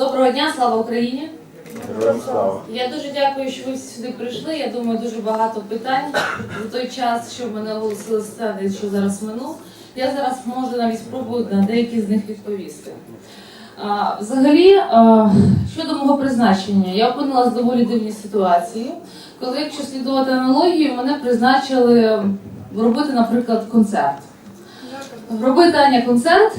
Доброго дня, слава Україні! Слава. Я дуже дякую, що ви сюди прийшли. Я думаю, дуже багато питань за той час, що мене оголосили стати, що зараз минув. Я зараз можу навіть спробую на деякі з них відповісти. А, взагалі, а, щодо мого призначення, я опинилася в доволі дивній ситуації, коли, якщо слідувати аналогію, мене призначили робити, наприклад, концерт. Робити Аня концерт.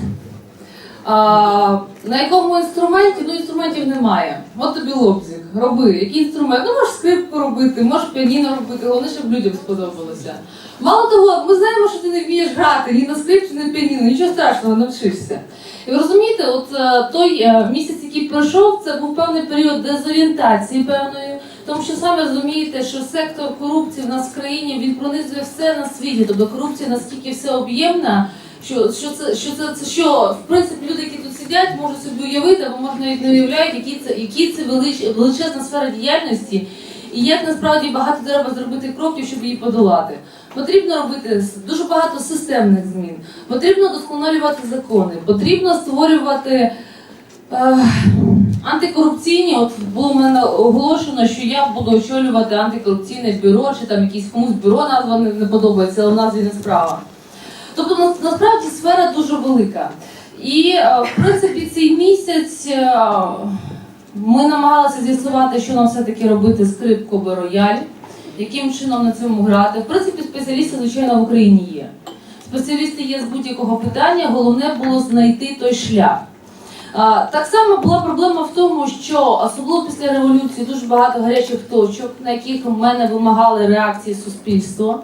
А, на якому інструменті? Ну, інструментів немає. От тобі лобзик, роби. Який інструмент? Ну, можеш скрипку робити, можеш піаніно робити, головне, щоб людям сподобалося. Мало того, ми знаємо, що ти не вмієш грати ні на скрипці, ні на піаніно, нічого страшного, навчишся. І ви розумієте, от е, той е, місяць, який пройшов, це був певний період дезорієнтації певної, тому що самі розумієте, що сектор корупції в нас в країні він пронизує все на світі. Тобто корупція настільки всеоб'ємна, що, що це що це, це що в принципі люди, які тут сидять, можуть собі уявити, або може навіть не уявляють, які це які це велич, величезна сфера діяльності, і як насправді багато треба зробити кроків, щоб її подолати. Потрібно робити дуже багато системних змін, потрібно досконалювати закони, потрібно створювати. Е, антикорупційні, от було в мене оголошено, що я буду очолювати антикорупційне бюро, чи там якийсь комусь бюро назва не, подобається, але в назві не справа. Тобто насправді сфера дуже велика. І е, в принципі цей місяць е, ми намагалися з'ясувати, що нам все-таки робити з скрипкою рояль, яким чином на цьому грати. В принципі, спеціалісти, звичайно, в Україні є. Спеціалісти є з будь-якого питання, головне було знайти той шлях. Так само була проблема в тому, що особливо після революції дуже багато гарячих точок, на яких в мене вимагали реакції суспільства.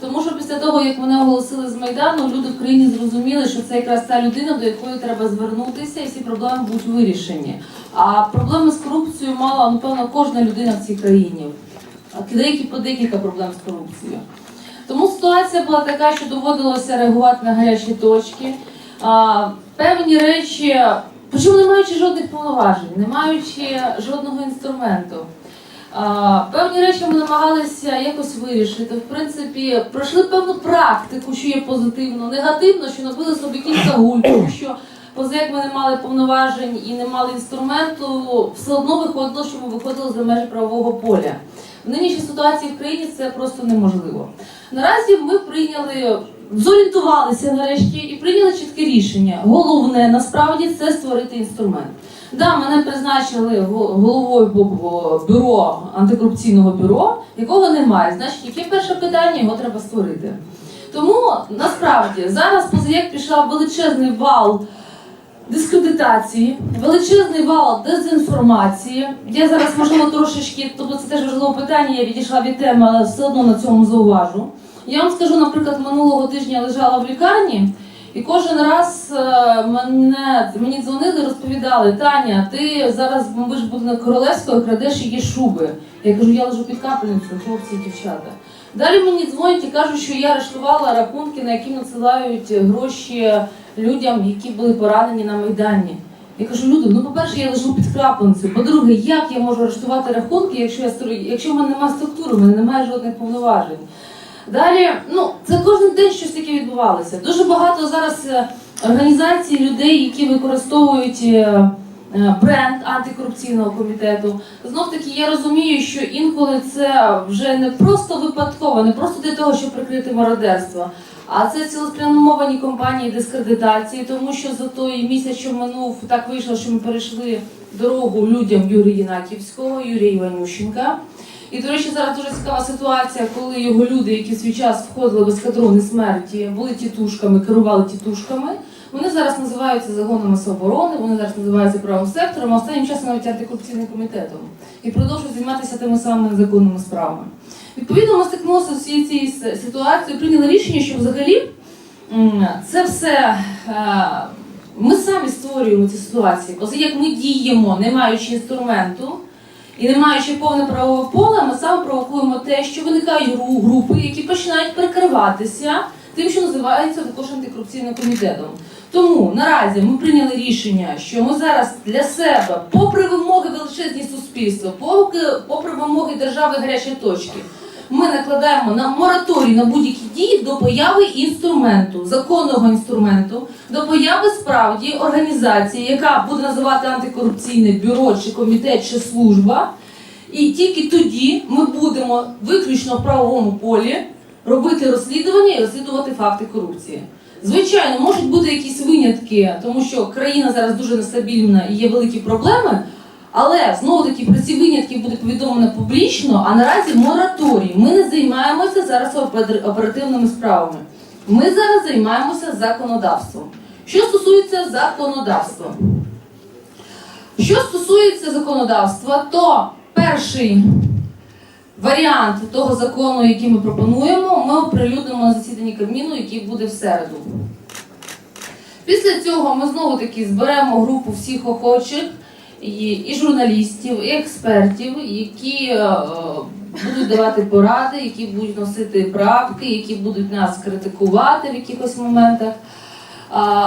Тому що після того, як мене оголосили з Майдану, люди в країні зрозуміли, що це якраз та людина, до якої треба звернутися, і всі проблеми будуть вирішені. А проблеми з корупцією мала, напевно, кожна людина в цій країні. Деякі по декілька проблем з корупцією. Тому ситуація була така, що доводилося реагувати на гарячі точки. А, певні речі, причому не маючи жодних повноважень, не маючи жодного інструменту. Певні речі ми намагалися якось вирішити. В принципі, пройшли певну практику, що є позитивно, негативно, що набили собі кілька гуль, що поза як ми не мали повноважень і не мали інструменту, все одно виходило, що ми виходили за межі правового поля. В нинішній ситуації в країні це просто неможливо. Наразі ми прийняли, зорієнтувалися нарешті і прийняли чітке рішення. Головне насправді це створити інструмент. Да, мене призначили головою бюро антикорупційного бюро, якого немає. Значить, яке перше питання його треба створити. Тому насправді зараз поза як пішла величезний вал дискредитації, величезний вал дезінформації. Я зараз можливо трошечки, тобто це теж важливе питання, я відійшла від теми, але все одно на цьому зауважу. Я вам скажу, наприклад, минулого тижня лежала в лікарні, і кожен раз е, мене мені дзвонили, розповідали, Таня, ти зараз бомбиш будинок королевського, крадеш її шуби. Я кажу, я лежу під капельницею, хлопці і дівчата. Далі мені дзвонять і кажуть, що я арештувала рахунки, на які надсилають гроші людям, які були поранені на Майдані. Я кажу, люди, ну по-перше, я лежу під крапленцею. По-друге, як я можу арештувати рахунки, якщо я якщо в мене немає структури, в мене немає жодних повноважень. Далі, ну це кожен день щось таке відбувалося. Дуже багато зараз е, організацій, людей, які використовують е, е, бренд антикорупційного комітету. Знов таки я розумію, що інколи це вже не просто випадково, не просто для того, щоб прикрити мародерство. А це цілеспрямовані компанії дискредитації, тому що за той місяць, що минув, так вийшло, що ми перейшли дорогу людям Юрія Єнаківського, Юрія Іванющенка. І, до речі, зараз дуже цікава ситуація, коли його люди, які в свій час входили в ескадрони смерті, були тітушками, керували тітушками. Вони зараз називаються загонами самооборони, вони зараз називаються правим сектором, а останнім часом навіть антикорупційним комітетом і продовжують займатися тими самими законними справами. Відповідно, ми стикнулися з всією цією ситуацією, прийняли рішення, що взагалі це все е, ми самі створюємо ці ситуації. Як ми діємо, не маючи інструменту. І не маючи повне правове поле, ми саме провокуємо те, що виникають гру- групи, які починають перекриватися тим, що називається також антикорупційним комітетом. Тому наразі ми прийняли рішення, що ми зараз для себе, попри вимоги величезні суспільства, попри вимоги держави гарячої точки, ми накладаємо на мораторій на будь-які дії до появи інструменту, законного інструменту, до появи справді організації, яка буде називати антикорупційне бюро чи комітет чи служба. І тільки тоді ми будемо виключно в правовому полі робити розслідування і розслідувати факти корупції. Звичайно, можуть бути якісь винятки, тому що країна зараз дуже нестабільна і є великі проблеми. Але знову таки про ці винятки буде повідомлено публічно, а наразі мораторій. Ми не займаємося зараз оперативними справами. Ми зараз займаємося законодавством. Що стосується законодавства, що стосується законодавства, то перший варіант того закону, який ми пропонуємо, ми оприлюднимо на засіданні Кабміну, який буде в середу. Після цього ми знову таки зберемо групу всіх охочих і, журналістів, і експертів, які е, будуть давати поради, які будуть носити правки, які будуть нас критикувати в якихось моментах.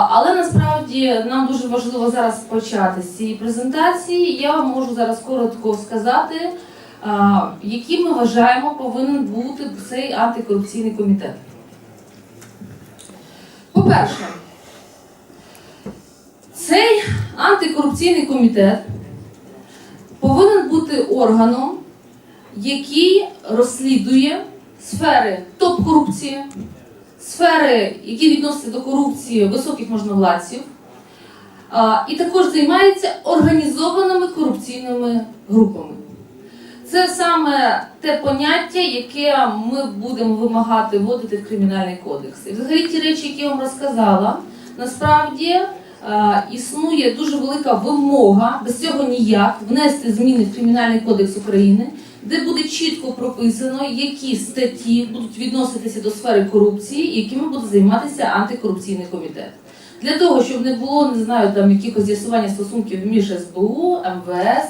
Але насправді нам дуже важливо зараз почати з цієї презентації. Я вам можу зараз коротко сказати, а, яким ми вважаємо повинен бути цей антикорупційний комітет. По-перше, цей антикорупційний комітет повинен бути органом, який розслідує сфери топ-корупції, сфери, які відносяться до корупції високих можновладців, і також займається організованими корупційними групами. Це саме те поняття, яке ми будемо вимагати вводити в кримінальний кодекс. І взагалі ті речі, які я вам розказала, насправді існує дуже велика вимога, без цього ніяк, внести зміни в Кримінальний кодекс України, де буде чітко прописано, які статті будуть відноситися до сфери корупції, якими буде займатися антикорупційний комітет. Для того, щоб не було, не знаю, там якихось з'ясування стосунків між СБУ, МВС,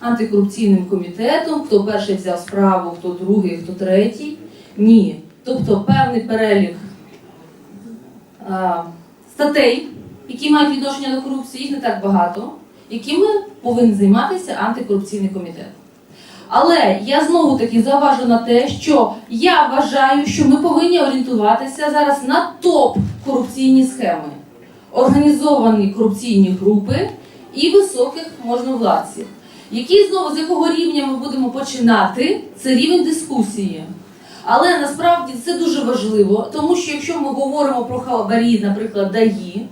антикорупційним комітетом, хто перший взяв справу, хто другий, хто третій. Ні. Тобто певний перелік а, статей, які мають відношення до корупції, їх не так багато, якими повинен займатися антикорупційний комітет. Але я знову таки заважу на те, що я вважаю, що ми повинні орієнтуватися зараз на топ корупційні схеми, організовані корупційні групи і високих можновладців. Який знову з якого рівня ми будемо починати, це рівень дискусії. Але насправді це дуже важливо, тому що якщо ми говоримо про хабарі, наприклад, ДАІ,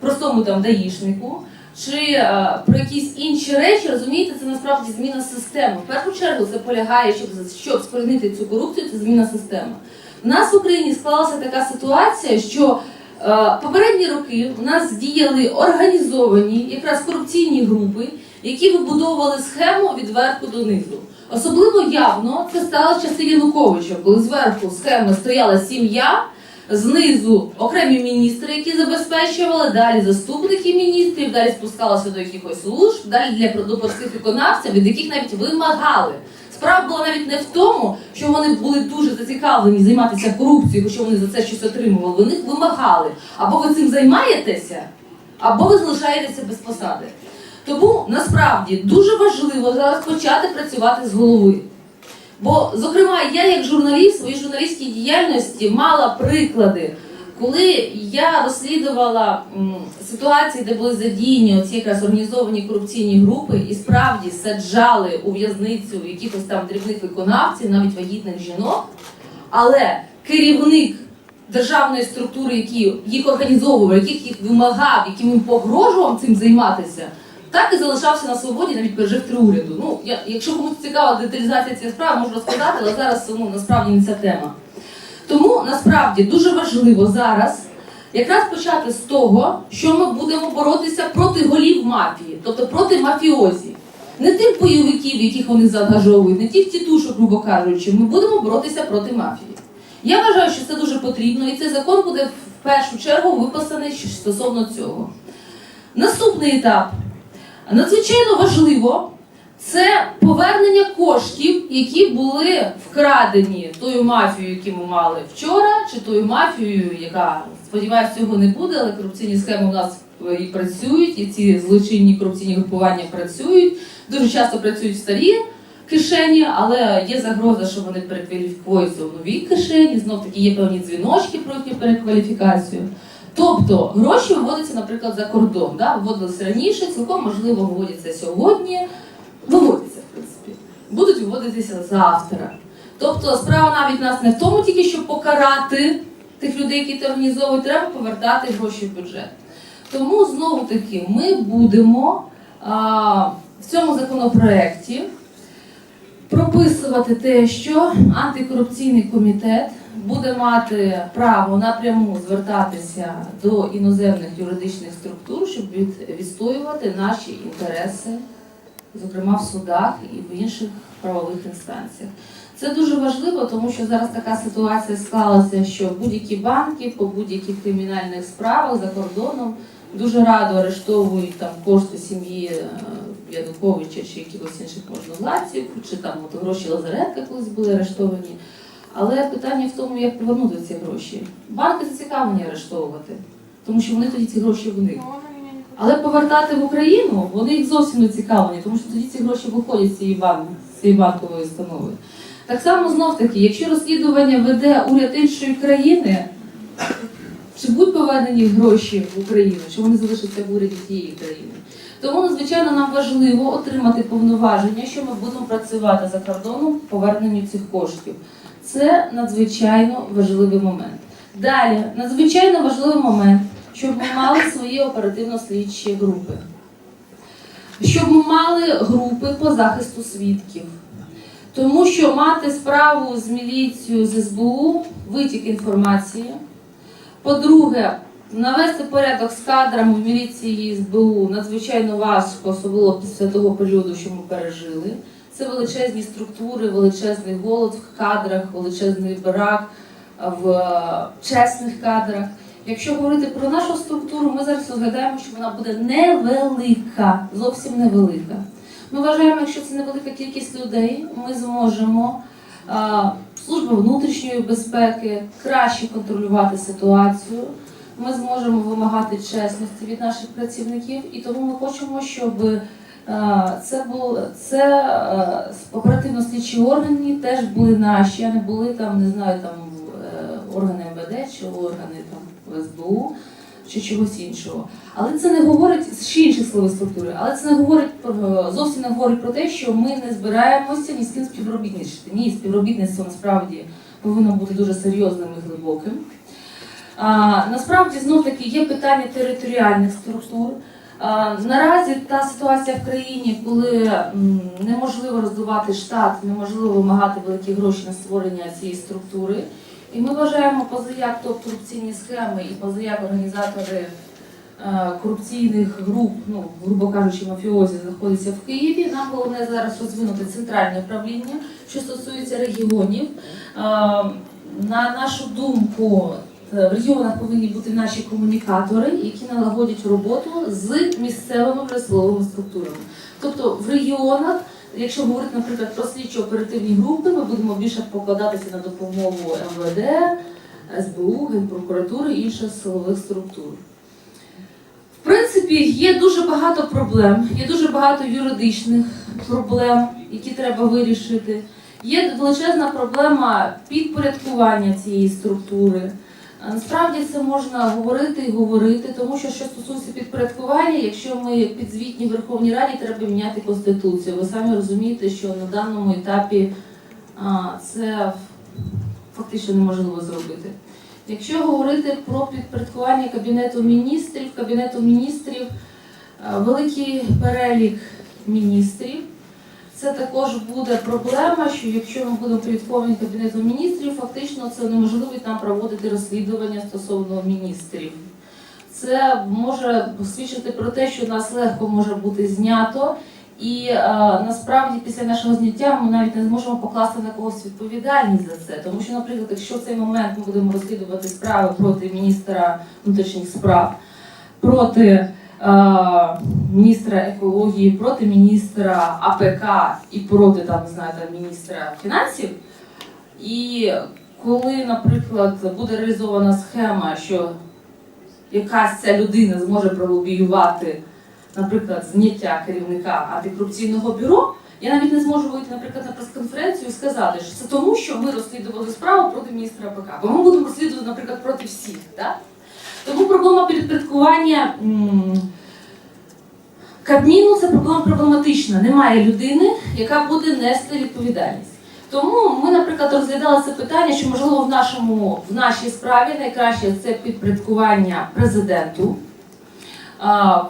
простому там даїшнику, чи е, про якісь інші речі, розумієте, це насправді зміна системи. В першу чергу це полягає, щоб, щоб скорінити цю корупцію, це зміна системи. У нас в Україні склалася така ситуація, що е, попередні роки у нас діяли організовані якраз корупційні групи, які вибудовували схему від верху до низу. Особливо явно це стало часи Януковича, коли зверху схеми стояла сім'я, знизу окремі міністри, які забезпечували, далі заступники міністрів, далі спускалося до якихось служб, далі для простих виконавців, від яких навіть вимагали. Справа була навіть не в тому, що вони були дуже зацікавлені займатися корупцією, хоча вони за це щось отримували. Вони вимагали. Або ви цим займаєтеся, або ви залишаєтеся без посади. Тому насправді дуже важливо зараз почати працювати з голови. Бо, зокрема, я як журналіст в своїй журналістській діяльності мала приклади, коли я розслідувала ситуації, де були задіяні оці якраз організовані корупційні групи, і справді саджали у в'язницю якихось там дрібних виконавців, навіть вагітних жінок. Але керівник державної структури, який їх організовував, яких їх вимагав, яким їм погрожував цим займатися, так і залишався на свободі, навіть пережив три уряду. Ну, я, якщо комусь цікава деталізація цієї справи, можу розказати, але зараз ну, насправді не ця тема. Тому насправді дуже важливо зараз якраз почати з того, що ми будемо боротися проти голів мафії, тобто проти мафіозі. Не тих бойовиків, яких вони заангажовують, не тих тітушок, грубо кажучи, ми будемо боротися проти мафії. Я вважаю, що це дуже потрібно, і цей закон буде в першу чергу виписаний стосовно цього. Наступний етап надзвичайно важливо це повернення коштів, які були вкрадені тою мафією, яку ми мали вчора, чи тою мафією, яка сподіваюся, цього не буде, але корупційні схеми у нас і працюють, і ці злочинні корупційні групування працюють. Дуже часто працюють старі кишені, але є загроза, що вони перекваліфікуються в нові кишені. Знов таки є певні дзвіночки про їхню перекваліфікацію. Тобто гроші виводяться, наприклад, за кордон. Да? Виводилися раніше, цілком можливо виводяться сьогодні. Виводяться, в принципі. Будуть виводитися завтра. Тобто справа навіть нас не в тому, тільки щоб покарати тих людей, які це організовують, треба повертати гроші в бюджет. Тому знову таки ми будемо а, в цьому законопроекті прописувати те, що антикорупційний комітет буде мати право напряму звертатися до іноземних юридичних структур, щоб від- відстоювати наші інтереси, зокрема в судах і в інших правових інстанціях. Це дуже важливо, тому що зараз така ситуація склалася, що будь-які банки по будь-яких кримінальних справах за кордоном дуже радо арештовують там кошти сім'ї е, Януковича чи якихось інших можновладців, чи там от гроші Лазаренка колись були арештовані. Але питання в тому, як повернути ці гроші. Банки зацікавлені арештовувати, тому що вони тоді ці гроші в них. Але повертати в Україну вони їх зовсім не цікавлені, тому що тоді ці гроші виходять з цієї банки, з цієї банкової установи. Так само знов таки, якщо розслідування веде уряд іншої країни, чи будуть повернені гроші в Україну, чи вони залишаться в уряді тієї країни? Тому надзвичайно нам важливо отримати повноваження, що ми будемо працювати за кордоном по поверненню цих коштів. Це надзвичайно важливий момент. Далі, надзвичайно важливий момент, щоб ми мали свої оперативно-слідчі групи, щоб ми мали групи по захисту свідків. Тому що мати справу з міліцією, з СБУ, витік інформації. По-друге, навести порядок з кадрами в міліції і СБУ надзвичайно важко, особливо після того періоду, що ми пережили. Це величезні структури, величезний голод в кадрах, величезний брак в чесних кадрах. Якщо говорити про нашу структуру, ми зараз розглядаємо, що вона буде невелика, зовсім невелика. Ми вважаємо, якщо це невелика кількість людей, ми зможемо а, служба внутрішньої безпеки краще контролювати ситуацію. Ми зможемо вимагати чесності від наших працівників, і тому ми хочемо, щоб це був це е, оперативно-слідчі органи теж були наші, а не були там, не знаю, там е, органи МВД чи органи там СБУ чи чогось іншого. Але це не говорить ще інші силові структури, але це не говорить зовсім не говорить про те, що ми не збираємося ні з ким співробітничати. Ні, співробітництво насправді повинно бути дуже серйозним і глибоким. А, насправді знов таки є питання територіальних структур. Наразі та ситуація в країні, коли неможливо роздувати штат, неможливо вимагати великі гроші на створення цієї структури. І ми вважаємо позаяк топ корупційні схеми і позаяк організатори е, корупційних груп, ну грубо кажучи, мафіозі знаходяться в Києві. Нам головне зараз розвинути центральне управління, що стосується регіонів. Е, На нашу думку, в регіонах повинні бути наші комунікатори, які налагодять роботу з місцевими присловими структурами. Тобто в регіонах, якщо говорити, наприклад, про слідчо оперативні групи, ми будемо більше покладатися на допомогу МВД, СБУ, Генпрокуратури і інших силових структур. В принципі, є дуже багато проблем, є дуже багато юридичних проблем, які треба вирішити. Є величезна проблема підпорядкування цієї структури. Насправді це можна говорити і говорити, тому що що стосується підпорядкування, якщо ми підзвітні Верховній Раді, треба міняти конституцію. Ви самі розумієте, що на даному етапі це фактично неможливо зробити. Якщо говорити про підпорядкування Кабінету міністрів, Кабінету міністрів великий перелік міністрів. Це також буде проблема, що якщо ми будемо підпорядковані Кабінету міністрів, фактично це неможливо нам проводити розслідування стосовно міністрів. Це може свідчити про те, що нас легко може бути знято, і е, насправді після нашого зняття ми навіть не зможемо покласти на когось відповідальність за це. Тому що, наприклад, якщо в цей момент ми будемо розслідувати справи проти міністра внутрішніх справ, проти міністра екології, проти міністра АПК і проти там, там, міністра фінансів, і коли, наприклад, буде реалізована схема, що якась ця людина зможе пролобіювати, наприклад, зняття керівника антикорупційного бюро, Я навіть не зможу вийти, наприклад, на прес-конференцію і сказати, що це тому, що ми розслідували справу проти міністра АПК. Бо ми будемо розслідувати, наприклад, проти всіх. Так? Тому проблема підпорядкування Кабміну це проблема проблематична. Немає людини, яка буде нести відповідальність. Тому ми, наприклад, розглядали це питання, що можливо в нашому в нашій справі найкраще це підпорядкування президенту.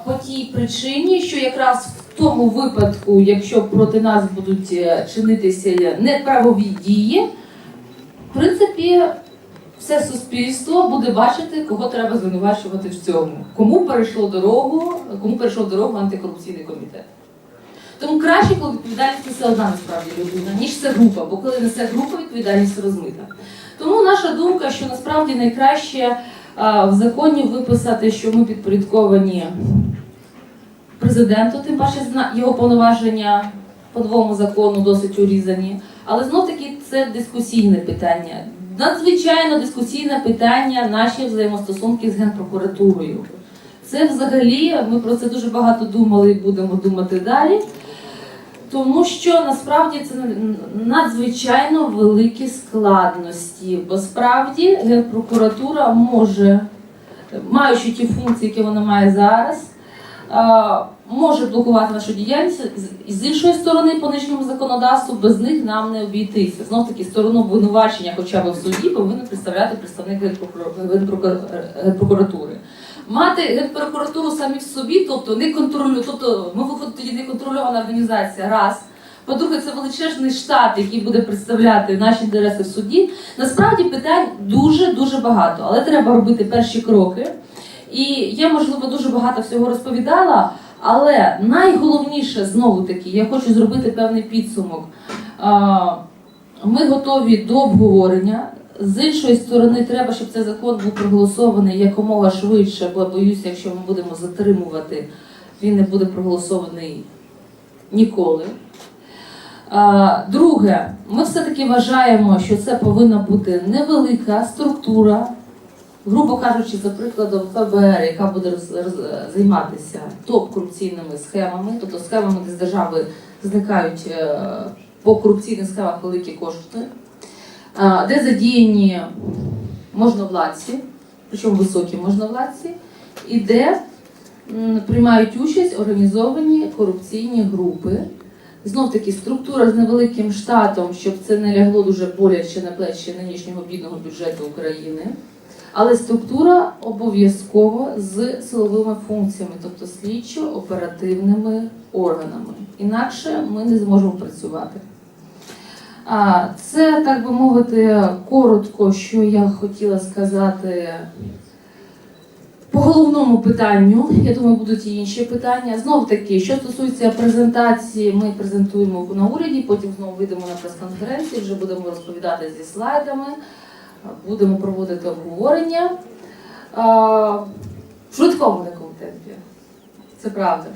По тій причині, що якраз в тому випадку, якщо проти нас будуть е, чинитися неправові дії, в принципі, все суспільство буде бачити, кого треба звинувачувати в цьому, кому перейшло дорогу, кому перейшов дорогу антикорупційний комітет. Тому краще, коли відповідальність несе одна насправді людина, ніж це група, бо коли несе група, відповідальність розмита. Тому наша думка, що насправді найкраще а, в законі виписати, що ми підпорядковані президенту, тим паче його повноваження по двому закону досить урізані. Але знов таки це дискусійне питання. Надзвичайно дискусійне питання наші взаємостосунки з Генпрокуратурою. Це взагалі ми про це дуже багато думали і будемо думати далі. Тому що насправді це надзвичайно великі складності, бо справді Генпрокуратура може, маючи ті функції, які вона має зараз, може блокувати нашу діяльність з- з іншої сторони по нинішньому законодавству без них нам не обійтися. Знов таки сторону обвинувачення, хоча б в суді, повинен представляти представник Генпрокура- Генпрокура- Генпрокуратури. Мати генпрокуратуру самі в собі, тобто не контролю, тобто ми виходить тоді не контрольована організація. Раз. По-друге, це величезний штат, який буде представляти наші інтереси в суді. Насправді питань дуже дуже багато, але треба робити перші кроки. І я, можливо, дуже багато всього розповідала, але найголовніше знову таки, я хочу зробити певний підсумок. Ми готові до обговорення. З іншої сторони, треба, щоб цей закон був проголосований якомога швидше, бо боюся, якщо ми будемо затримувати, він не буде проголосований ніколи. Друге, ми все-таки вважаємо, що це повинна бути невелика структура, грубо кажучи, за прикладом ФБР, яка буде роз, роз- займатися топ-корупційними схемами, тобто схемами, де з держави зникають е, по корупційних схемах великі кошти, а, де задіяні можновладці, причому високі можновладці, і де приймають участь організовані корупційні групи. Знов таки структура з невеликим штатом, щоб це не лягло дуже боляче на плечі нинішнього бідного бюджету України. Але структура обов'язково з силовими функціями, тобто слідчо-оперативними органами. Інакше ми не зможемо працювати. Це, так би мовити, коротко, що я хотіла сказати по головному питанню. Я думаю, будуть і інші питання. Знов таки, що стосується презентації, ми презентуємо на уряді, потім знову вийдемо на прес-конференції, вже будемо розповідати зі слайдами, будемо проводити обговорення. В швидкому такому темпі. Це правда.